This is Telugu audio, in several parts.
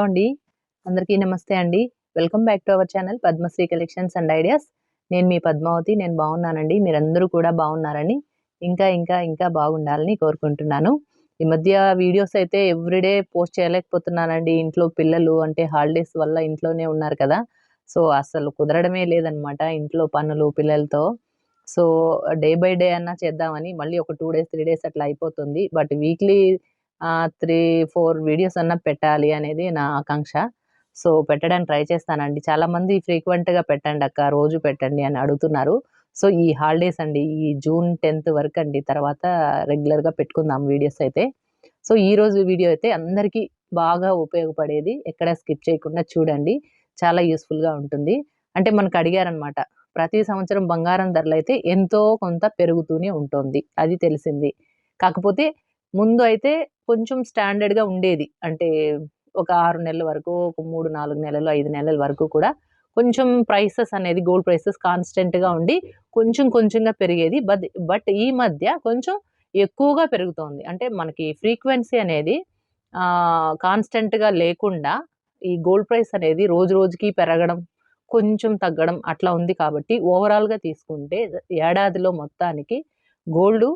హలో అండి. అందరికీ నమస్తే అండి. Welcome back to our channel Padmasri collections and ideas. నేను మీ పద్మావతి నేను బాగున్నానండి. మీరందరూ కూడా బాగున్నారని ఇంకా ఇంకా ఇంకా బాగుండాలని కోరుకుంటున్నాను. ఈ మధ్య వీడియోస్ అయితే ఎవ్రీడే పోస్ట్ చేయలేకపోతున్నానండి. ఇంట్లో పిల్లలు అంటే హాలిడేస్ వల్ల ఇంట్లోనే ఉన్నారు కదా. సో అసలు కుదరడమే లేదనమాట ఇంట్లో పనులు పిల్లలతో. సో డే బై డే అన్నా చేద్దామని మళ్ళీ ఒక టూ డేస్ త్రీ డేస్ అట్లా అయిపోతుంది. But weekly three four videos అన్నా పెట్టాలి అనేది నా ఆకాంక్ష. సో పెట్టడానికి ట్రై చేస్తానండి. చాలామంది ఫ్రీక్వెంట్గా పెట్టండి అక్క రోజు పెట్టండి అని అడుగుతున్నారు. సో ఈ హాలిడేస్ అండి ఈ జూన్ టెన్త్ వరకు అండి తర్వాత రెగ్యులర్గా పెట్టుకుందాం వీడియోస్ అయితే. సో ఈ రోజు వీడియో అయితే అందరికీ బాగా ఉపయోగపడేది ఎక్కడ స్కిప్ చేయకుండా చూడండి. చాలా యూస్ఫుల్గా ఉంటుంది. అంటే మనకు అడిగారనమాట ప్రతి సంవత్సరం బంగారం ధరలు అయితే ఎంతో కొంత పెరుగుతూనే ఉంటుంది. అది తెలిసింది. కాకపోతే ముందు అయితే కొంచెం స్టాండర్డ్గా ఉండేది. అంటే ఒక ఆరు నెలల వరకు ఒక మూడు నాలుగు నెలలు ఐదు నెలల వరకు కూడా కొంచెం ప్రైసెస్ అనేది గోల్డ్ ప్రైసెస్ కాన్స్టెంట్గా ఉండి కొంచెం కొంచెంగా పెరిగేది. బట్ బట్ ఈ మధ్య కొంచెం ఎక్కువగా పెరుగుతోంది. అంటే మనకి ఫ్రీక్వెన్సీ అనేది కాన్స్టెంట్గా లేకుండా ఈ గోల్డ్ ప్రైస్ అనేది రోజు రోజుకి పెరగడం కొంచెం తగ్గడం అట్లా ఉంది కాబట్టి ఓవరాల్గా తీసుకుంటే ఏడాదిలో మొత్తానికి గోల్డ్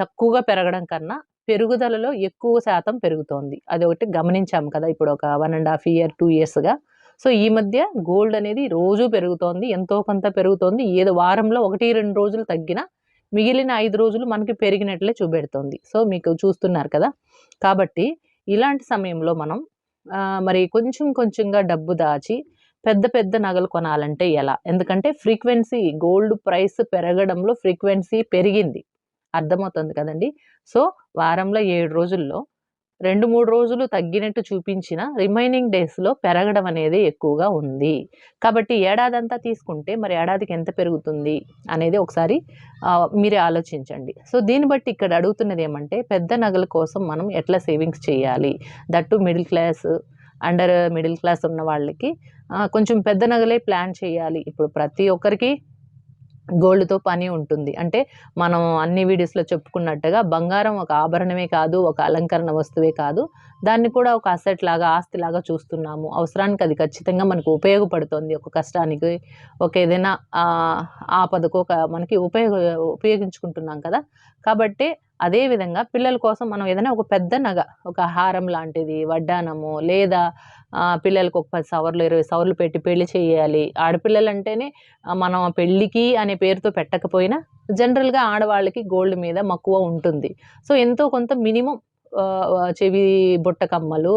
తక్కువగా పెరగడం కన్నా పెరుగుదలలో ఎక్కువ శాతం పెరుగుతోంది. అది ఒకటి గమనించాం కదా ఇప్పుడు ఒక one and half year two ఇయర్స్గా సో ఈ మధ్య గోల్డ్ అనేది రోజు పెరుగుతోంది ఎంతో కొంత పెరుగుతోంది. ఏదో వారంలో ఒకటి రెండు రోజులు తగ్గిన మిగిలిన ఐదు రోజులు మనకి పెరిగినట్లే చూపెడుతోంది. సో మీకు చూస్తున్నారు కదా. కాబట్టి ఇలాంటి సమయంలో మనం మరి కొంచెం కొంచెంగా డబ్బు దాచి పెద్ద పెద్ద నగలు కొనాలంటే ఎలా? ఎందుకంటే ఫ్రీక్వెన్సీ గోల్డ్ ప్రైస్ పెరగడంలో ఫ్రీక్వెన్సీ పెరిగింది. అర్థమవుతుంది కదండి. సో వారంలో ఏడు రోజుల్లో రెండు మూడు రోజులు తగ్గినట్టు చూపించిన రిమైనింగ్ డేస్లో పెరగడం అనేది ఎక్కువగా ఉంది. కాబట్టి ఏడాదంతా తీసుకుంటే మరి ఏడాదికి ఎంత పెరుగుతుంది అనేది ఒకసారి మీరే ఆలోచించండి. సో దీన్ని బట్టి ఇక్కడ అడుగుతున్నది ఏమంటే పెద్ద నగల కోసం మనం ఎట్లా సేవింగ్స్ చేయాలి? That middle class under middle class ఉన్న వాళ్ళకి కొంచెం పెద్ద నగలే ప్లాన్ చేయాలి. ఇప్పుడు ప్రతి ఒక్కరికి గోల్డ్తో పని ఉంటుంది. అంటే మనం అన్ని వీడియోస్లో చెప్పుకున్నట్టుగా బంగారం ఒక ఆభరణమే కాదు ఒక అలంకరణ వస్తువే కాదు. దాన్ని కూడా ఒక అసెట్ లాగా ఆస్తి లాగా చూస్తున్నాము. అవసరానికి అది ఖచ్చితంగా మనకు ఉపయోగపడుతుంది ఒక కష్టానికి. ఒక ఏదైనా ఆపదకు ఒక మనకి ఉపయోగ ఉపయోగించుకుంటున్నాం కదా. కాబట్టి అదేవిధంగా పిల్లల కోసం మనం ఏదైనా ఒక పెద్ద నగ ఒక హారం లాంటిది వడ్డానము లేదా పిల్లలకు ఒక పది సవర్లు ఇరవై సవర్లు పెట్టి పెళ్ళి చేయాలి. ఆడపిల్లలు అంటేనే మనం పెళ్ళికి అనే పేరుతో పెట్టకపోయినా జనరల్గా ఆడవాళ్ళకి గోల్డ్ మీద మక్కువ ఉంటుంది. సో ఎంతో కొంత మినిమం చెవి బుట్ట కమ్మలు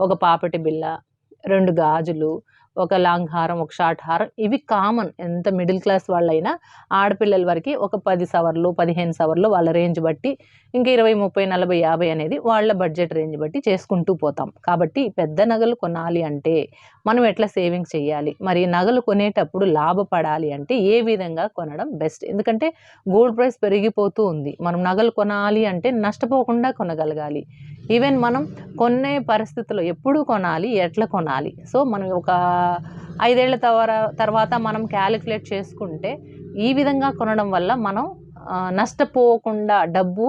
ఒక పాపటి బిల్ల రెండు గాజులు ఒక లాంగ్ హారం ఒక షార్ట్ హారం ఇవి కామన్. ఎంత మిడిల్ క్లాస్ వాళ్ళైనా ఆడపిల్లల వరకు ఒక పది సవర్లు పదిహేను సవర్లు వాళ్ళ రేంజ్ బట్టి ఇంకా ఇరవై ముప్పై నలభై యాభై అనేది వాళ్ళ బడ్జెట్ రేంజ్ బట్టి చేసుకుంటూ పోతాం. కాబట్టి పెద్ద నగలు కొనాలి అంటే మనం ఎట్లా సేవింగ్ చేయాలి? మరి నగలు కొనేటప్పుడు లాభపడాలి అంటే ఏ విధంగా కొనడం బెస్ట్? ఎందుకంటే గోల్డ్ ప్రైస్ పెరిగిపోతూ ఉంది. మనం నగలు కొనాలి అంటే నష్టపోకుండా కొనగలగాలి. ఈవెన్ మనం కొనే పరిస్థితుల్లో ఎప్పుడు కొనాలి ఎట్లా కొనాలి? సో మనం ఒక ఐదేళ్ళ తర్వాత మనం క్యాలిక్యులేట్ చేసుకుంటే ఈ విధంగా కొనడం వల్ల మనం నష్టపోకుండా డబ్బు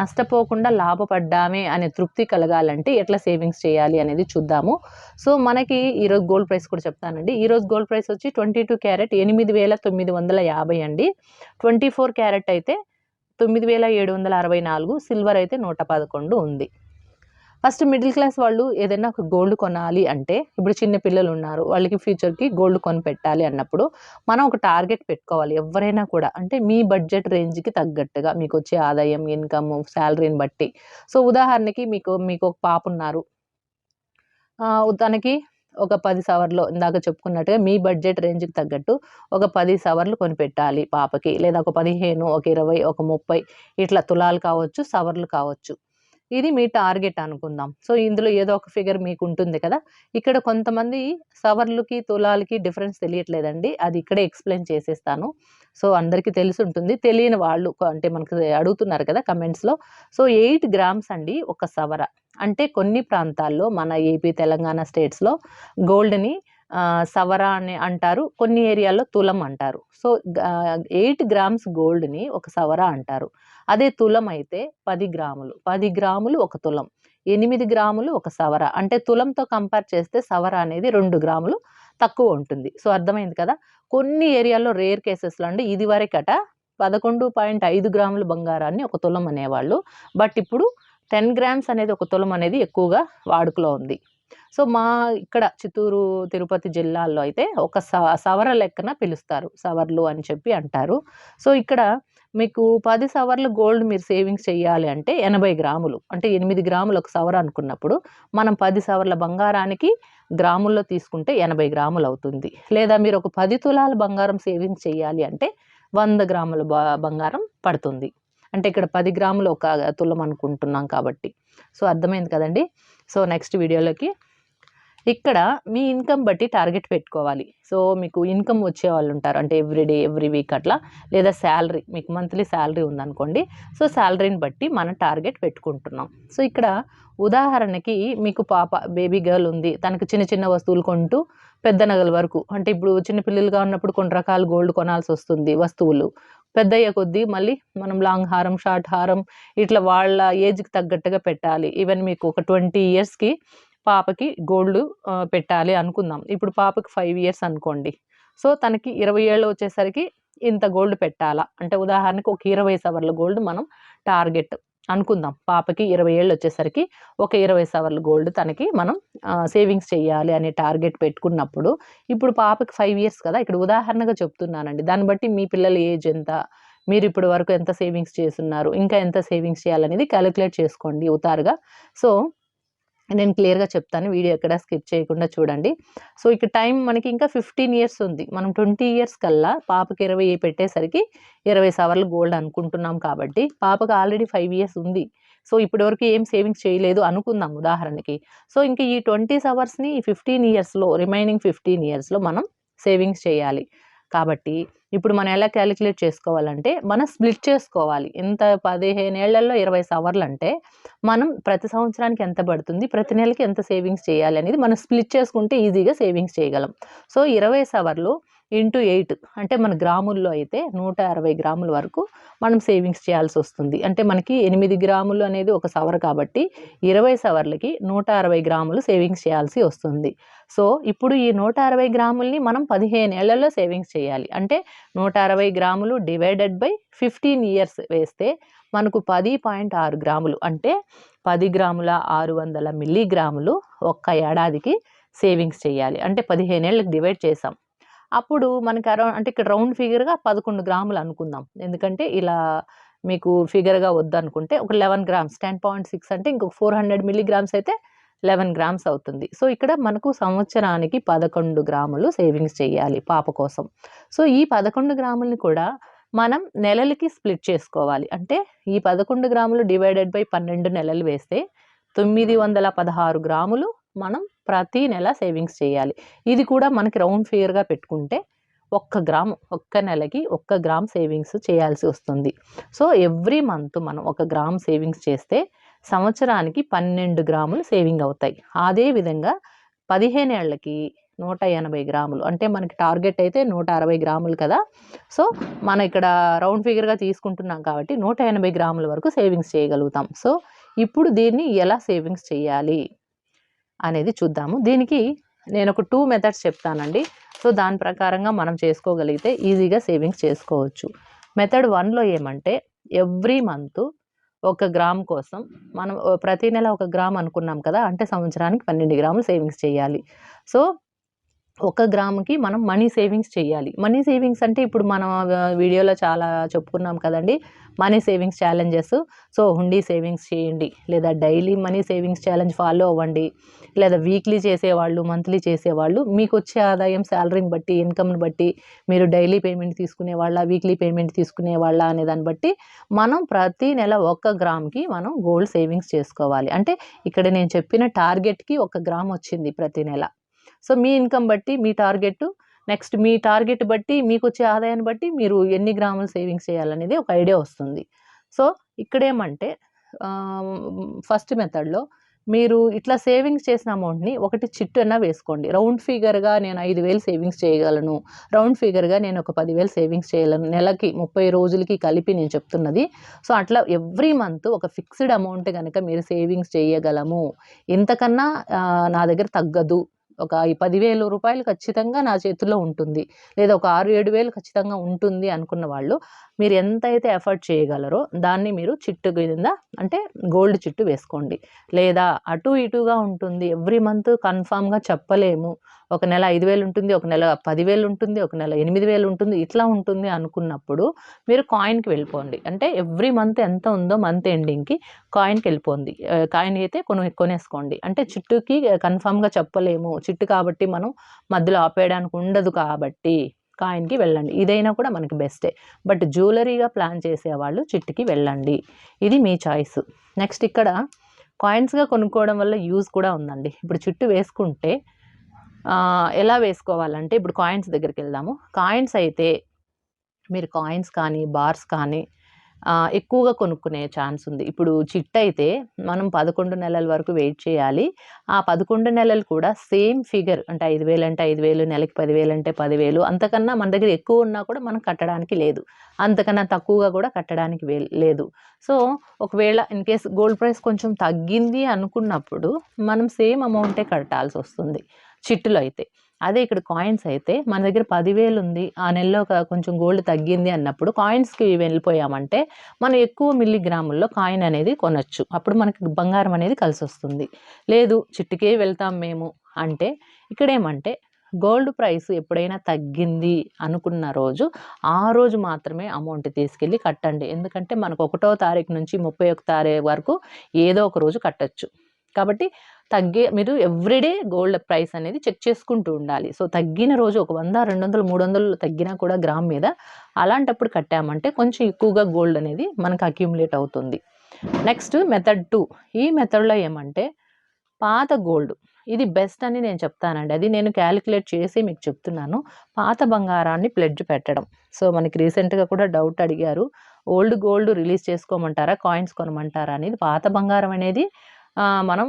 నష్టపోకుండా లాభపడ్డామే అనే తృప్తి కలగాలంటే ఎట్లా సేవింగ్స్ చేయాలి అనేది చూద్దాము. సో మనకి ఈరోజు గోల్డ్ ప్రైస్ కూడా చెప్తానండి. ఈరోజు గోల్డ్ ప్రైస్ వచ్చి ట్వంటీ టూ క్యారెట్ ఎనిమిది వేల తొమ్మిది వందల యాభై అండి. ట్వంటీ ఫోర్ క్యారెట్ అయితే తొమ్మిది వేల ఏడు వందల అరవై నాలుగు సిల్వర్ అయితే నూట పదకొండు ఉంది. ఫస్ట్ మిడిల్ క్లాస్ వాళ్ళు ఏదైనా ఒక గోల్డ్ కొనాలి అంటే ఇప్పుడు చిన్న పిల్లలు ఉన్నారు వాళ్ళకి ఫ్యూచర్కి గోల్డ్ కొని పెట్టాలి అన్నప్పుడు మనం ఒక టార్గెట్ పెట్టుకోవాలి ఎవరైనా కూడా. అంటే మీ బడ్జెట్ రేంజ్కి తగ్గట్టుగా మీకు వచ్చే ఆదాయం ఇన్కమ్ శాలరీని బట్టి. సో ఉదాహరణకి మీకు మీకు ఒక పాప ఉన్నారు. తనకి ఒక పది సవర్లో ఇందాక చెప్పుకున్నట్టుగా మీ బడ్జెట్ రేంజ్కి తగ్గట్టు ఒక పది సవర్లు కొనిపెట్టాలి పాపకి. లేదా ఒక పదిహేను ఒక ఇరవై ఒక ముప్పై ఇట్లా తులాలు కావచ్చు సవర్లు కావచ్చు. ఇది మీ టార్గెట్ అనుకుందాం. సో ఇందులో ఏదో ఒక ఫిగర్ మీకు ఉంటుంది కదా. ఇక్కడ కొంతమంది సవర్లకి తులాలకి డిఫరెన్స్ తెలియట్లేదండి. అది ఇక్కడే ఎక్స్ప్లెయిన్ చేసేస్తాను. సో అందరికీ తెలిసి ఉంటుంది తెలియని వాళ్ళు అంటే మనకు అడుగుతున్నారు కదా కమెంట్స్లో. సో ఎయిట్ గ్రామ్స్ అండి ఒక సవర. అంటే కొన్ని ప్రాంతాల్లో మన ఏపీ తెలంగాణ స్టేట్స్లో గోల్డ్ని సవర అని అంటారు. కొన్ని ఏరియాల్లో తులం అంటారు. సో ఎయిట్ గ్రామ్స్ గోల్డ్ని ఒక సవర అంటారు. అదే తులం అయితే పది గ్రాములు. పది గ్రాములు ఒక తులం. ఎనిమిది గ్రాములు ఒక సవర. అంటే తులంతో కంపేర్ చేస్తే సవర అనేది రెండు గ్రాములు తక్కువ ఉంటుంది. సో అర్థమైంది కదా? కొన్ని ఏరియాల్లో రేర్ కేసెస్లో అండి ఇది వరకట పదకొండు పాయింట్ ఐదు గ్రాముల బంగారాన్ని ఒక తులం అనేవాళ్ళు. బట్ ఇప్పుడు టెన్ గ్రామ్స్ అనేది ఒక తులం అనేది ఎక్కువగా వాడుకలో ఉంది. సో మా ఇక్కడ చిత్తూరు తిరుపతి జిల్లాల్లో అయితే ఒక స సవర లెక్కన పిలుస్తారు. సవర్లు అని చెప్పి అంటారు. సో ఇక్కడ మీకు పది సవర్లు గోల్డ్ మీరు సేవింగ్స్ చేయాలి అంటే ఎనభై గ్రాములు అంటే ఎనిమిది గ్రాములు ఒక సవర్ అనుకున్నప్పుడు మనం పది సవర్ల బంగారానికి గ్రాముల్లో తీసుకుంటే ఎనభై గ్రాములు అవుతుంది. లేదా మీరు ఒక పది తులాల బంగారం సేవింగ్స్ చేయాలి అంటే వంద గ్రాముల బ- బంగారం పడుతుంది. అంటే ఇక్కడ పది గ్రాములు ఒక తులం అనుకుంటున్నాం కాబట్టి. సో అర్థమైంది కదండి? సో నెక్స్ట్ వీడియోలోకి ఇక్కడ మీ ఇన్కమ్ బట్టి టార్గెట్ పెట్టుకోవాలి. సో మీకు ఇన్కమ్ వచ్చే వాళ్ళు ఉంటారు. అంటే ఎవ్రీ డే ఎవ్రీ వీక్ అట్లా. లేదా శాలరీ మీకు మంత్లీ శాలరీ ఉందనుకోండి. సో శాలరీని బట్టి మనం టార్గెట్ పెట్టుకుంటున్నాం. సో ఇక్కడ ఉదాహరణకి మీకు పాప బేబీ గర్ల్ ఉంది. తనకు చిన్న చిన్న వస్తువులు కొంటూ పెద్ద నగల వరకు. అంటే ఇప్పుడు చిన్నపిల్లలుగా ఉన్నప్పుడు కొన్ని రకాల గోల్డ్ కొనాల్సి వస్తుంది వస్తువులు. పెద్దయ్యే కొద్దీ మళ్ళీ మనం లాంగ్ హారం షార్ట్ హారం ఇట్లా వాళ్ళ ఏజ్కి తగ్గట్టుగా పెట్టాలి. ఈవెన్ మీకు ఒక ట్వంటీ ఇయర్స్కి పాపకి గోల్డ్ పెట్టాలి అనుకుందాం. ఇప్పుడు పాపకి ఫైవ్ ఇయర్స్ అనుకోండి. సో తనకి ఇరవై ఏళ్ళు వచ్చేసరికి ఇంత గోల్డ్ పెట్టాలా? అంటే ఉదాహరణకు ఒక ఇరవై సవర్ల గోల్డ్ మనం టార్గెట్ అనుకుందాం. పాపకి ఇరవై ఏళ్ళు వచ్చేసరికి ఒక ఇరవై సవర్ల గోల్డ్ తనకి మనం సేవింగ్స్ చేయాలి అనే టార్గెట్ పెట్టుకున్నప్పుడు ఇప్పుడు పాపకి ఫైవ్ ఇయర్స్ కదా! ఇక్కడ ఉదాహరణగా చెప్తున్నానండి. దాన్ని బట్టి మీ పిల్లల ఏజ్ ఎంత? మీరు ఇప్పటి వరకు ఎంత సేవింగ్స్ చేస్తున్నారు? ఇంకా ఎంత సేవింగ్స్ చేయాలనేది క్యాలిక్యులేట్ చేసుకోండి ఉతారుగా సో నేను క్లియర్గా చెప్తాను వీడియో ఎక్కడ స్కిప్ చేయకుండా చూడండి. సో ఇక టైం మనకి ఇంకా ఫిఫ్టీన్ ఇయర్స్ ఉంది. మనం ట్వంటీ ఇయర్స్ కల్లా పాపకి ఇరవై పెట్టేసరికి ఇరవై సవర్లు గోల్డ్ అనుకుంటున్నాం కాబట్టి పాపకు ఆల్రెడీ ఫైవ్ ఇయర్స్ ఉంది. సో ఇప్పటివరకు ఏం సేవింగ్స్ చేయలేదు అనుకుందాం ఉదాహరణకి. సో ఇంకా ఈ ట్వంటీ సవర్స్ని ఈ ఫిఫ్టీన్ ఇయర్స్లో రిమైనింగ్ ఫిఫ్టీన్ ఇయర్స్లో మనం సేవింగ్స్ చేయాలి. కాబట్టి ఇప్పుడు మనం ఎలా క్యాలిక్యులేట్ చేసుకోవాలంటే మనం స్ప్లిట్ చేసుకోవాలి. ఇంత పదిహేను ఏళ్ళలో ఇరవై సవర్లు అంటే మనం ప్రతి సంవత్సరానికి ఎంత పడుతుంది ప్రతి నెలకి ఎంత సేవింగ్స్ చేయాలి అనేది మనం స్ప్లిట్ చేసుకుంటే ఈజీగా సేవింగ్స్ చేయగలం. సో ఇరవై సవర్లు ఇంటూ ఎయిట్ అంటే మన గ్రాముల్లో అయితే నూట అరవై గ్రాముల వరకు మనం సేవింగ్స్ చేయాల్సి వస్తుంది. అంటే మనకి ఎనిమిది గ్రాములు అనేది ఒక సవర్ కాబట్టి ఇరవై సవర్లకి నూట అరవై గ్రాములు సేవింగ్స్ చేయాల్సి వస్తుంది. సో ఇప్పుడు ఈ నూట అరవై గ్రాముల్ని మనం పదిహేను ఏళ్ళలో సేవింగ్స్ చేయాలి. అంటే నూట అరవై గ్రాములు డివైడెడ్ బై ఫిఫ్టీన్ ఇయర్స్ వేస్తే మనకు పది పాయింట్ ఆరు గ్రాములు అంటే పది గ్రాముల ఆరు వందల మిల్లీగ్రాములు ఒక్క ఏడాదికి సేవింగ్స్ చేయాలి. అంటే పదిహేను ఏళ్ళకి డివైడ్ చేసాం అప్పుడు మనకి అరౌండ్ అంటే ఇక్కడ రౌండ్ ఫిగర్గా పదకొండు గ్రాములు అనుకుందాం. ఎందుకంటే ఇలా మీకు ఫిగర్గా వద్దనుకుంటే ఒక eleven grams ten point six అంటే ఇంకొక ఫోర్ హండ్రెడ్ మిల్లీగ్రామ్స్ అయితే లెవెన్ గ్రామ్స్ అవుతుంది. సో ఇక్కడ మనకు సంవత్సరానికి పదకొండు గ్రాములు సేవింగ్స్ చేయాలి పాప కోసం. సో ఈ పదకొండు గ్రాములని కూడా మనం నెలలకి స్ప్లిట్ చేసుకోవాలి. అంటే ఈ పదకొండు గ్రాములు డివైడెడ్ బై పన్నెండు నెలలు వేస్తే తొమ్మిది వందల పదహారు గ్రాములు మనం ప్రతి నెల సేవింగ్స్ చేయాలి. ఇది కూడా మనకి రౌండ్ ఫిగర్గా పెట్టుకుంటే ఒక్క గ్రామ్ ఒక్క నెలకి ఒక్క గ్రామ్ సేవింగ్స్ చేయాల్సి వస్తుంది. సో ఎవ్రీ మంత్ మనం ఒక గ్రామ్ సేవింగ్స్ చేస్తే సంవత్సరానికి పన్నెండు గ్రాములు సేవింగ్ అవుతాయి. అదే విధంగా పదిహేను ఏళ్ళకి నూట ఎనభై గ్రాములు అంటే మనకి టార్గెట్ అయితే నూట అరవై గ్రాములు కదా. సో మనం ఇక్కడ రౌండ్ ఫిగర్గా తీసుకుంటున్నాం కాబట్టి నూట ఎనభై గ్రాముల వరకు సేవింగ్స్ చేయగలుగుతాం. సో ఇప్పుడు దీన్ని ఎలా సేవింగ్స్ చేయాలి అనేది చూద్దాము. దీనికి నేను ఒక టూ మెథడ్స్ చెప్తానండి. సో దాని ప్రకారంగా మనం చేసుకోగలిగితే ఈజీగా సేవింగ్స్ చేసుకోవచ్చు. మెథడ్ వన్లో ఏమంటే ఎవ్రీ మంత్ ఒక గ్రామ్ కోసం మనం ప్రతి నెల ఒక గ్రామ్ అనుకున్నాం కదా అంటే సంవత్సరానికి పన్నెండు గ్రాములు సేవింగ్స్ చేయాలి. సో ఒక గ్రాముకి మనం మనీ సేవింగ్స్ చేయాలి. మనీ సేవింగ్స్ అంటే ఇప్పుడు మనం వీడియోలో చాలా చెప్పుకున్నాం కదండి మనీ సేవింగ్స్ ఛాలెంజెస్. సో హుండీ సేవింగ్స్ చేయండి లేదా daily money savings challenge follow అవ్వండి. లేదా వీక్లీ చేసేవాళ్ళు మంత్లీ చేసేవాళ్ళు మీకు వచ్చే ఆదాయం శాలరీని బట్టి ఇన్కమ్ని బట్టి మీరు డైలీ పేమెంట్ తీసుకునే వాళ్ళ వీక్లీ పేమెంట్ తీసుకునే వాళ్ళ అనే దాన్ని బట్టి మనం ప్రతి నెల ఒక్క గ్రామ్కి మనం గోల్డ్ సేవింగ్స్ చేసుకోవాలి. అంటే ఇక్కడ నేను చెప్పిన టార్గెట్కి ఒక గ్రామ్ వచ్చింది ప్రతి నెల. సో మీ ఇన్కమ్ బట్టి మీ టార్గెట్ నెక్స్ట్ మీ టార్గెట్ బట్టి మీకు వచ్చే ఆదాయాన్ని బట్టి మీరు ఎన్ని గ్రాములు సేవింగ్స్ చేయాలనేది ఒక ఐడియా వస్తుంది. సో ఇక్కడేమంటే ఫస్ట్ మెథడ్లో మీరు ఇట్లా సేవింగ్స్ చేసిన అమౌంట్ని ఒకటి చిట్టు వేసుకోండి. రౌండ్ ఫిగర్గా నేను ఐదు వేలు సేవింగ్స్ చేయగలను. రౌండ్ ఫిగర్గా నేను ఒక పదివేలు సేవింగ్స్ చేయగలను నెలకి ముప్పై రోజులకి కలిపి నేను చెప్తున్నది. సో అట్లా ఎవ్రీ మంత్ ఒక ఫిక్స్డ్ అమౌంట్ కనుక మీరు సేవింగ్స్ చేయగలము. ఇంతకన్నా నా దగ్గర తగ్గదు. ఒక ఈ పదివేలు రూపాయలు ఖచ్చితంగా నా చేతుల్లో ఉంటుంది. లేదా ఒక ఆరు ఏడు వేలు ఖచ్చితంగా ఉంటుంది అనుకున్న వాళ్ళు మీరు ఎంత అయితే ఎఫర్ట్ చేయగలరో దాన్ని మీరు చిట్టు కింద అంటే గోల్డ్ చిట్టు వేసుకోండి. లేదా అటు ఇటుగా ఉంటుంది. ఎవ్రీ మంత్ కన్ఫామ్గా చెప్పలేము. ఒక నెల ఐదు వేలు ఉంటుంది ఒక నెల పదివేలు ఉంటుంది ఒక నెల ఎనిమిది వేలు ఉంటుంది ఇట్లా ఉంటుంది అనుకున్నప్పుడు మీరు కాయిన్కి వెళ్ళిపోండి. అంటే ఎవ్రీ మంత్ ఎంత ఉందో మంత్ ఎండింగ్కి కాయిన్కి వెళ్ళిపోండి. కాయిన్ అయితే కొను కొనేసుకోండి. అంటే చిట్టుకి కన్ఫామ్గా చెప్పలేము. చిట్టు కాబట్టి మనం మధ్యలో ఆపేయడానికి ఉండదు కాబట్టి కాయిన్కి వెళ్ళండి. ఇదైనా కూడా మనకి బెస్టే. బట్ జ్యువెలరీగా ప్లాన్ చేసేవాళ్ళు చిట్టుకి వెళ్ళండి. ఇది మీ చాయిస్. నెక్స్ట్ ఇక్కడ కాయిన్స్గా కొనుక్కోవడం వల్ల యూజ్ కూడా ఉందండి. ఇప్పుడు చుట్టు వేసుకుంటే ఎలా వేసుకోవాలంటే ఇప్పుడు కాయిన్స్ దగ్గరికి వెళ్దాము. కాయిన్స్ అయితే మీరు కాయిన్స్ కానీ బార్స్ కానీ ఎక్కువగా కొనుక్కునే ఛాన్స్ ఉంది. ఇప్పుడు చిట్ అయితే మనం పదకొండు నెలల వరకు వెయిట్ చేయాలి. ఆ పదకొండు నెలలు కూడా సేమ్ ఫిగర్ అంటే ఐదు వేలు అంటే ఐదు వేలు నెలకి పదివేలు అంటే పదివేలు అంతకన్నా మన దగ్గర ఎక్కువ ఉన్నా కూడా మనం కట్టడానికి లేదు. అంతకన్నా తక్కువగా కూడా కట్టడానికి వే- లేదు. సో ఒకవేళ ఇన్ కేస్ గోల్డ్ ప్రైస్ కొంచెం తగ్గింది అనుకున్నప్పుడు మనం సేమ్ అమౌంటే కట్టాల్సి వస్తుంది. చిట్టులో అయితే. అదే ఇక్కడ కాయిన్స్ అయితే మన దగ్గర పదివేలు ఉంది. ఆ నెలలో ఒక కొంచెం గోల్డ్ తగ్గింది అన్నప్పుడు కాయిన్స్కి వెళ్ళిపోయామంటే మనం ఎక్కువ మిల్లీగ్రాముల్లో కాయిన్ అనేది కొనొచ్చు. అప్పుడు మనకి బంగారం అనేది కలిసి వస్తుంది లేదు చిట్టుకే వెళ్తాం మేము అంటే ఇక్కడేమంటే గోల్డ్ ప్రైస్ ఎప్పుడైనా తగ్గింది అనుకున్న రోజు ఆ రోజు మాత్రమే అమౌంట్ తీసుకెళ్ళి కట్టండి. ఎందుకంటే మనకు ఒకటో తారీఖు నుంచి ముప్పై ఒక తారీఖు వరకు ఏదో ఒక రోజు కట్టచ్చు. కాబట్టి తగ్గే మీరు ఎవ్రీడే గోల్డ్ ప్రైస్ అనేది చెక్ చేసుకుంటూ ఉండాలి. సో తగ్గిన రోజు ఒక వంద రెండు వందలు మూడు వందలు తగ్గినా కూడా గ్రామ్ మీద అలాంటప్పుడు కట్టామంటే కొంచెం ఎక్కువగా గోల్డ్ అనేది మనకు అక్యూములేట్ అవుతుంది. Next method two. ఈ మెథడ్లో ఏమంటే పాత గోల్డ్. ఇది బెస్ట్ అని నేను చెప్తానండి. అది నేను క్యాలిక్యులేట్ చేసి మీకు చెప్తున్నాను. పాత బంగారాన్ని ప్లెడ్జ్ పెట్టడం. సో మనకి రీసెంట్గా కూడా డౌట్ అడిగారు. ఓల్డ్ గోల్డ్ రిలీజ్ చేసుకోమంటారా? కాయిన్స్ కొనమంటారా? అనేది పాత బంగారం అనేది మనం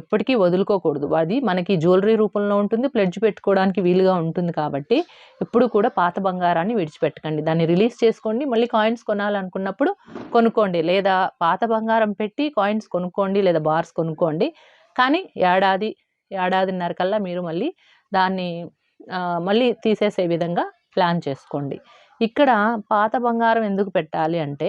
ఎప్పటికీ వదులుకోకూడదు. అది మనకి జ్యువెలరీ రూపంలో ఉంటుంది ప్లెడ్జ్ పెట్టుకోవడానికి వీలుగా ఉంటుంది కాబట్టి ఎప్పుడు కూడా పాత బంగారాన్ని విడిచిపెట్టకండి. దాన్ని రిలీజ్ చేసుకోండి మళ్ళీ కాయిన్స్ కొనాలనుకున్నప్పుడు కొనుక్కోండి. లేదా పాత బంగారం పెట్టి కాయిన్స్ కొనుక్కోండి లేదా బార్స్ కొనుక్కోండి. కానీ ఏడాది ఏడాదిన్నర కల్లా మీరు మళ్ళీ దాన్ని మళ్ళీ తీసేసే విధంగా ప్లాన్ చేసుకోండి. ఇక్కడ పాత బంగారం ఎందుకు పెట్టాలి అంటే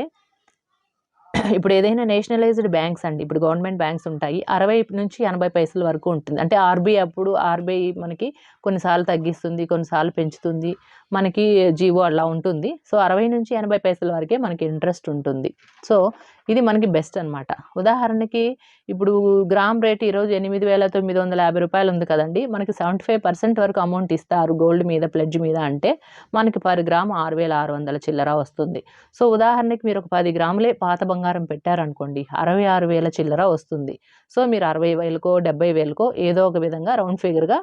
ఇప్పుడు ఏదైనా నేషనలైజ్డ్ బ్యాంక్స్ అండి ఇప్పుడు గవర్నమెంట్ బ్యాంక్స్ ఉంటాయి అరవై నుంచి ఎనభై పైసల వరకు ఉంటుంది. అంటే ఆర్బీఐ అప్పుడు ఆర్బీఐ మనకి కొన్నిసార్లు తగ్గిస్తుంది కొన్నిసార్లు పెంచుతుంది మనకి జీవో అలా ఉంటుంది. సో అరవై నుంచి ఎనభై పైసల వరకే మనకి ఇంట్రెస్ట్ ఉంటుంది. సో ఇది మనకి బెస్ట్ అన్నమాట. ఉదాహరణకి ఇప్పుడు గ్రామ్ రేట్ ఈరోజు ఎనిమిది వేల తొమ్మిది వందల యాభై రూపాయలు ఉంది కదండి. మనకి సెవెంటీ ఫైవ్ పర్సెంట్ వరకు అమౌంట్ ఇస్తారు గోల్డ్ మీద ప్లెడ్జ్ మీద అంటే మనకి పర్ గ్రామ్ ఆరు వేల ఆరు వందల చిల్లర వస్తుంది. సో ఉదాహరణకి మీరు ఒక పది గ్రాములే పాత బంగారం పెట్టారనుకోండి అరవై ఆరు వేల చిల్లర వస్తుంది. సో మీరు అరవై వేలకో డెబ్బై వేలకో ఏదో ఒక విధంగా రౌండ్ ఫిగర్గా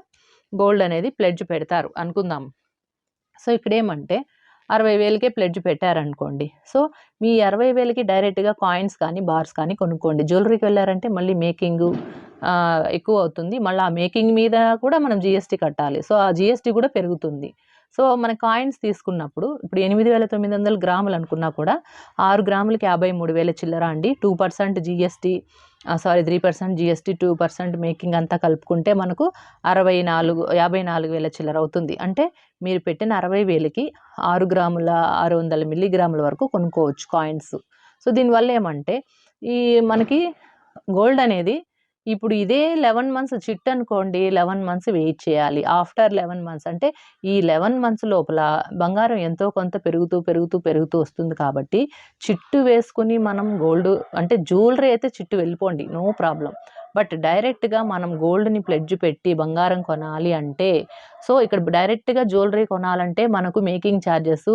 గోల్డ్ అనేది ప్లెడ్జ్ పెడతారు అనుకుందాం. సో ఇక్కడ ఏమంటే అరవై వేలకే ప్లెడ్జ్ పెట్టారనుకోండి. సో మీ అరవై వేలకి డైరెక్ట్గా కాయిన్స్ కానీ బార్స్ కానీ కొనుక్కోండి. జ్యువెలరీకి వెళ్ళారంటే మళ్ళీ మేకింగ్ ఎక్కువ అవుతుంది. మళ్ళీ ఆ మేకింగ్ మీద కూడా మనం జిఎస్టీ కట్టాలి. సో ఆ జిఎస్టీ కూడా పెరుగుతుంది. సో మన కాయిన్స్ తీసుకున్నప్పుడు ఇప్పుడు ఎనిమిది వేల తొమ్మిది వందల గ్రాములు అనుకున్నా కూడా ఆరు గ్రాములకి యాభై మూడు వేల చిల్లర అండి. Two percent GST sorry three percent GST two percent making అంతా కలుపుకుంటే మనకు అరవై నాలుగు యాభై నాలుగు వేల చిల్లర అవుతుంది. అంటే మీరు పెట్టిన అరవై వేలకి ఆరు గ్రాముల ఆరు వందల మిల్లీగ్రాముల వరకు కొనుక్కోవచ్చు కాయిన్స్ సో దీనివల్ల ఏమంటే ఈ మనకి గోల్డ్ అనేది ఇప్పుడు ఇదే లెవెన్ మంత్స్ చిట్ అనుకోండి లెవెన్ మంత్స్ వెయిట్ చేయాలి. ఆఫ్టర్ లెవెన్ మంత్స్ అంటే ఈ లెవెన్ మంత్స్ లోపల బంగారం ఎంతో కొంత పెరుగుతూ పెరుగుతూ పెరుగుతూ వస్తుంది కాబట్టి చిట్టు వేసుకుని మనం గోల్డ్ అంటే జ్యువెలరీ అయితే చిట్టు వెళ్ళిపోండి. నో ప్రాబ్లం బట్ డైరెక్ట్గా మనం గోల్డ్ని ప్లెడ్జ్ పెట్టి బంగారం కొనాలి అంటే సో ఇక్కడ డైరెక్ట్గా జ్యువెలరీ కొనాలంటే మనకు మేకింగ్ ఛార్జెస్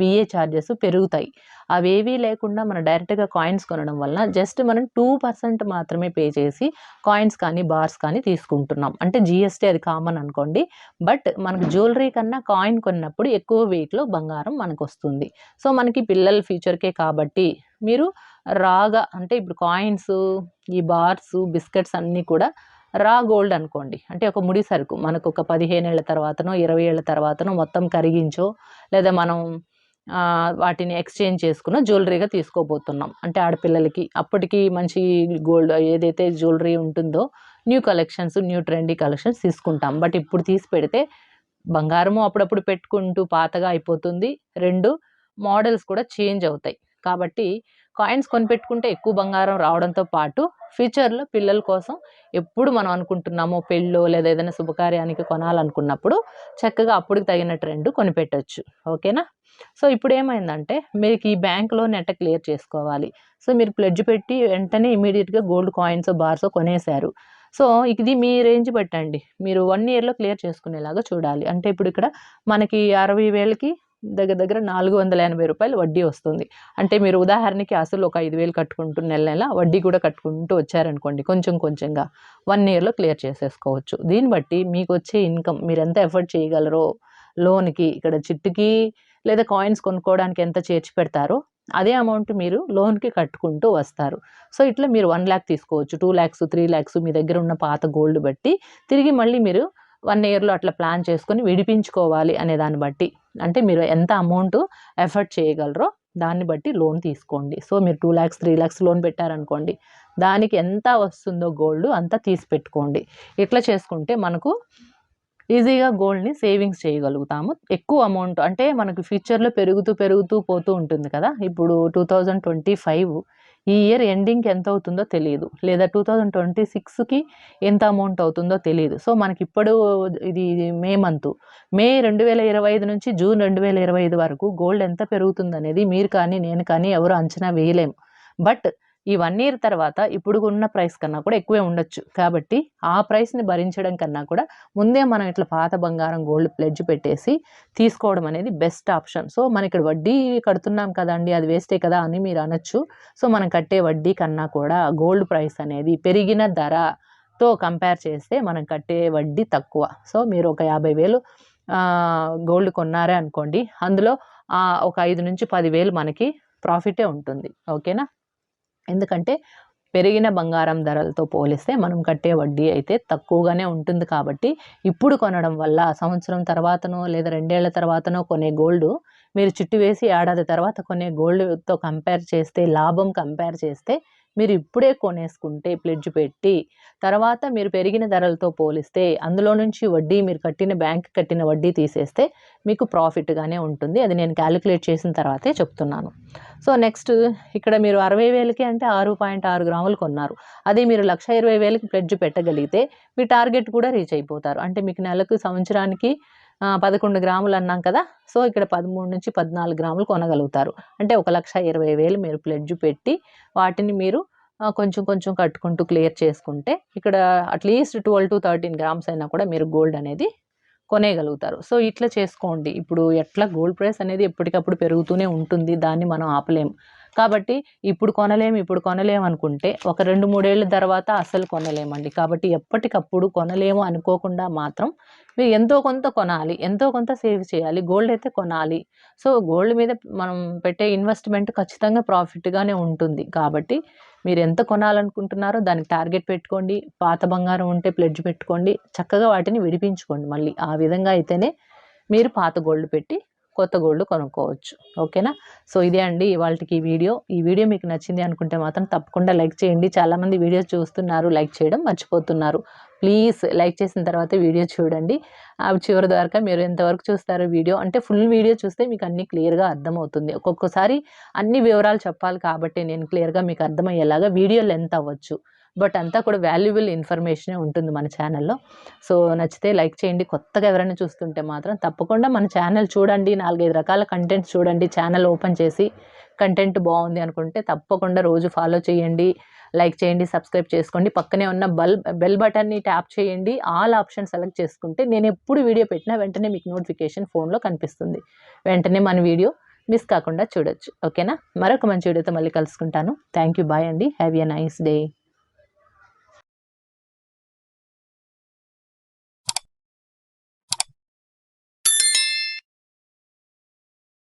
విఏ ఛార్జెస్ పెరుగుతాయి. అవేవీ లేకుండా మనం డైరెక్ట్గా కాయిన్స్ కొనడం వలన జస్ట్ మనం టూ పర్సెంట్ మాత్రమే పే చేసి కాయిన్స్ కానీ బార్స్ కానీ తీసుకుంటున్నాం. అంటే జిఎస్టీ అది కామన్ అనుకోండి. బట్ మనకు జ్యువెలరీ కన్నా కాయిన్ కొన్నప్పుడు ఎక్కువ వెయిట్లో బంగారం మనకు వస్తుంది సో మనకి పిల్లల ఫ్యూచర్కే కాబట్టి రాగా అంటే ఇప్పుడు కాయిన్స్ ఈ బార్స్ బిస్కెట్స్ అన్నీ కూడా రా గోల్డ్ అనుకోండి. అంటే ఒక ముడి సరుకు. మనకు ఒక పదిహేను ఏళ్ళ తర్వాతనో ఇరవై ఏళ్ళ తర్వాతనో మొత్తం కరిగించో లేదా మనం వాటిని ఎక్స్చేంజ్ చేసుకున్న జ్యువెలరీగా తీసుకోబోతున్నాం. అంటే ఆడపిల్లలకి అప్పటికి మంచి గోల్డ్ ఏదైతే జ్యువెలరీ ఉంటుందో new collections new trendy collections తీసుకుంటాం. బట్ ఇప్పుడు తీసి పెడితే బంగారము అప్పుడప్పుడు పెట్టుకుంటూ పాతగా అయిపోతుంది. రెండు మోడల్స్ కూడా చేంజ్ అవుతాయి. కాబట్టి కాయిన్స్ కొనిపెట్టుకుంటే ఎక్కువ బంగారం రావడంతో పాటు ఫ్యూచర్లో పిల్లల కోసం ఎప్పుడు మనం అనుకుంటున్నామో పెళ్ళో లేదా ఏదైనా శుభకార్యానికి కొనాలనుకున్నప్పుడు చక్కగా అప్పుడుకి తగిన ట్రెండ్ కొనిపెట్టచ్చు. ఓకేనా? సో ఇప్పుడు ఏమైందంటే మీకు ఈ బ్యాంక్ లోన్ ఎట్ట క్లియర్ చేసుకోవాలి. సో మీరు ప్లెడ్జ్ పెట్టి వెంటనే ఇమీడియట్గా గోల్డ్ కాయిన్స్ బార్స్ కొనేశారు. సో ఇది మీ రేంజ్ పెట్టండి మీరు వన్ ఇయర్లో క్లియర్ చేసుకునేలాగా చూడాలి. అంటే ఇప్పుడు ఇక్కడ మనకి అరవై వేలకి దగ్గర దగ్గర నాలుగు వందల ఎనభై రూపాయలు వడ్డీ వస్తుంది. అంటే మీరు ఉదాహరణకి అసలు ఒక ఐదు వేలు కట్టుకుంటూ నెల నెల వడ్డీ కూడా కట్టుకుంటూ వచ్చారనుకోండి కొంచెం కొంచెంగా వన్ ఇయర్లో క్లియర్ చేసేసుకోవచ్చు. దీన్ని బట్టి మీకు వచ్చే ఇన్కమ్ మీరు ఎంత ఎఫర్ట్ చేయగలరో లోన్కి ఇక్కడ చిట్టుకి లేదా కాయిన్స్ కొనుక్కోవడానికి ఎంత చేర్చి పెడతారో అదే అమౌంట్ మీరు లోన్కి కట్టుకుంటూ వస్తారు. సో ఇట్లా మీరు వన్ ల్యాక్ తీసుకోవచ్చు టూ ల్యాక్స్ త్రీ ల్యాక్స్ మీ దగ్గర ఉన్న పాత గోల్డ్ బట్టి తిరిగి మళ్ళీ మీరు వన్ ఇయర్లో అట్లా ప్లాన్ చేసుకొని విడిపించుకోవాలి అనే దాన్ని బట్టి. అంటే మీరు ఎంత అమౌంట్ ఎఫర్ట్ చేయగలరో దాన్ని బట్టి లోన్ తీసుకోండి. సో మీరు two lakhs three lakhs loan పెట్టారనుకోండి దానికి ఎంత వస్తుందో గోల్డ్ అంతా తీసి పెట్టుకోండి. ఇట్లా చేసుకుంటే మనకు ఈజీగా గోల్డ్ని సేవింగ్స్ చేయగలుగుతాము. ఎక్కువ అమౌంట్ అంటే మనకు ఫ్యూచర్లో పెరుగుతూ పెరుగుతూ పోతూ ఉంటుంది కదా. ఇప్పుడు టూ థౌజండ్ ట్వంటీ ఫైవ్ ఈ ఇయర్ ఎండింగ్కి ఎంత అవుతుందో తెలియదు లేదా టూ థౌజండ్ ట్వంటీ సిక్స్కి ఎంత అమౌంట్ అవుతుందో తెలియదు సో మనకి ఇప్పుడు ఇది మే మంత్. మే రెండు వేల ఇరవై ఐదు నుంచి జూన్ రెండు వేల ఇరవై ఐదు వరకు గోల్డ్ ఎంత పెరుగుతుంది అనేది మీరు కానీ నేను కానీ ఎవరు అంచనా వేయలేము బట్ ఈ వన్ ఇయర్ తర్వాత ఇప్పుడు ఉన్న ప్రైస్ కన్నా కూడా ఎక్కువే ఉండొచ్చు. కాబట్టి ఆ ప్రైస్ని భరించడం కన్నా కూడా ముందే మనం ఇట్లా పాత బంగారం గోల్డ్ ప్లెడ్జ్ పెట్టేసి తీసుకోవడం అనేది బెస్ట్ ఆప్షన్ సో మనం ఇక్కడ వడ్డీ కడుతున్నాం కదండి అది వేస్టే కదా అని మీరు అనొచ్చు. సో మనం కట్టే వడ్డీ కన్నా కూడా గోల్డ్ ప్రైస్ అనేది పెరిగిన ధరతో కంపేర్ చేస్తే మనం కట్టే వడ్డీ తక్కువ. సో మీరు ఒక యాభై వేలు గోల్డ్ కొన్నారే అనుకోండి అందులో ఒక ఐదు నుంచి పదివేలు మనకి ప్రాఫిటే ఉంటుంది. ఓకేనా? ఎందుకంటే పెరిగిన బంగారం ధరలతో పోలిస్తే మనం కట్టే వడ్డీ అయితే తక్కువగానే ఉంటుంది కాబట్టి ఇప్పుడు కొనడం వల్ల సంవత్సరం తర్వాతనో లేదా రెండేళ్ళ తర్వాతనో కొనే గోల్డ్ మీరు చుట్టు వేసి ఏడాది తర్వాత కొనే గోల్డ్తో కంపేర్ చేస్తే లాభం కంపేర్ చేస్తే మీరు ఇప్పుడే కొనేసుకుంటే ప్లెడ్జ్ పెట్టి తర్వాత మీరు పెరిగిన ధరలతో పోలిస్తే అందులో నుంచి వడ్డీ మీరు కట్టిన బ్యాంక్ కట్టిన వడ్డీ తీసేస్తే మీకు ప్రాఫిట్గానే ఉంటుంది. అది నేను క్యాలిక్యులేట్ చేసిన తర్వాతే చెప్తున్నాను. సో నెక్స్ట్ ఇక్కడ మీరు అరవై వేలకి అంటే ఆరు పాయింట్ ఆరు గ్రాములు కొన్నారు. అదే మీరు లక్ష ఇరవై వేలకి ప్లెడ్జ్ పెట్టగలిగితే మీ టార్గెట్ కూడా రీచ్ అయిపోతారు. అంటే మీకు నెలకు సంవత్సరానికి పదకొండు గ్రాములు అన్నాం కదా సో ఇక్కడ పదమూడు నుంచి పద్నాలుగు గ్రాములు కొనగలుగుతారు. అంటే ఒక లక్ష ఇరవై వేలు మీరు ప్లెడ్జ్ పెట్టి వాటిని మీరు కొంచెం కొంచెం కట్టుకుంటూ క్లియర్ చేసుకుంటే ఇక్కడ at least twelve to thirteen grams అయినా కూడా మీరు గోల్డ్ అనేది కొనేయగలుగుతారు. సో ఇట్లా చేసుకోండి. ఇప్పుడు ఎట్లా గోల్డ్ ప్రైస్ అనేది ఎప్పటికప్పుడు పెరుగుతూనే ఉంటుంది. దాన్ని మనం ఆపలేము కాబట్టి ఇప్పుడు కొనలేము ఇప్పుడు కొనలేము అనుకుంటే ఒక రెండు మూడేళ్ళ తర్వాత అసలు కొనలేమండి. కాబట్టి ఎప్పటికప్పుడు కొనలేము అనుకోకుండా మాత్రం మీరు ఎంతో కొంత కొనాలి ఎంతో కొంత సేవ్ చేయాలి గోల్డ్ అయితే కొనాలి. సో గోల్డ్ మీద మనం పెట్టే ఇన్వెస్ట్మెంట్ ఖచ్చితంగా ప్రాఫిట్గానే ఉంటుంది. కాబట్టి మీరు ఎంత కొనాలనుకుంటున్నారో దానికి టార్గెట్ పెట్టుకోండి పాత బంగారం ఉంటే ప్లెడ్జ్ పెట్టుకోండి చక్కగా వాటిని విడిపించుకోండి. మళ్ళీ ఆ విధంగా అయితేనే మీరు పాత గోల్డ్ పెట్టి కొత్త గోల్డ్ కొనుక్కోవచ్చు. ఓకేనా? సో ఇదే అండి వాళ్ళకి ఈ వీడియో. ఈ వీడియో మీకు నచ్చింది అనుకుంటే మాత్రం తప్పకుండా లైక్ చేయండి. చాలామంది వీడియోస్ చూస్తున్నారు లైక్ చేయడం మర్చిపోతున్నారు. ప్లీజ్ లైక్ చేసిన తర్వాత వీడియో చూడండి. అవి చివరి ద్వారా మీరు ఎంతవరకు చూస్తారు వీడియో. అంటే ఫుల్ వీడియో చూస్తే మీకు అన్ని క్లియర్గా అర్థమవుతుంది. ఒక్కొక్కసారి అన్ని వివరాలు చెప్పాలి కాబట్టి నేను క్లియర్గా మీకు అర్థమయ్యేలాగా వీడియో లెంత్ అవ్వచ్చు. బట్ అంతా కూడా వాల్యుబుల్ ఇన్ఫర్మేషనే ఉంటుంది మన ఛానల్లో. సో నచ్చితే లైక్ చేయండి. కొత్తగా ఎవరైనా చూస్తుంటే మాత్రం తప్పకుండా మన ఛానల్ చూడండి. నాలుగైదు రకాల కంటెంట్స్ చూడండి. ఛానల్ ఓపెన్ చేసి కంటెంట్ బాగుంది అనుకుంటే తప్పకుండా రోజు ఫాలో చేయండి. లైక్ చేయండి. సబ్స్క్రైబ్ చేసుకోండి. పక్కనే ఉన్న బల్ బెల్ బటన్ని ట్యాప్ చేయండి. ఆల్ ఆప్షన్ సెలెక్ట్ చేసుకుంటే నేను ఎప్పుడు వీడియో పెట్టినా వెంటనే మీకు నోటిఫికేషన్ ఫోన్లో కనిపిస్తుంది. వెంటనే మన వీడియో మిస్ కాకుండా చూడొచ్చు. ఓకేనా? మరొక మంచి వీడియోతో మళ్ళీ కలుసుకుంటాను. థ్యాంక్ యూ బాయ్ అండి. Have a nice day.